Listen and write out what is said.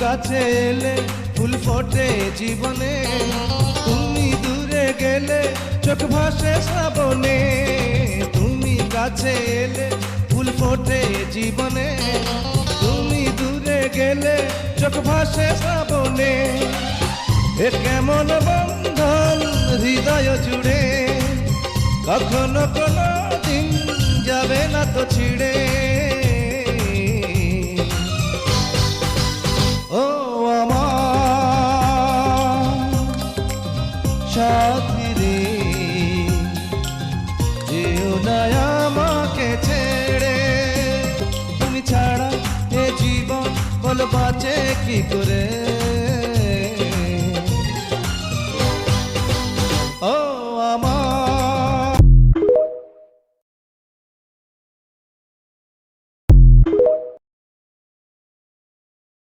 কাছে এলে ফুল ফোটে জীবনে। তুমি দূরে গেলে চোখ ভাসে শ্রাবণে। তুমি কাছে এলে ফুল ফোটে জীবনে। তুমি দূরে গেলে চোখ ভাসে শ্রাবণে। এ কেমন বন্ধন হৃদয় জুড়ে। কখনো কোনো সাথী রে যেও না আমাকে ছেড়ে। তুমি ছাড়া এ জীবন বল বাঁচে কি করে?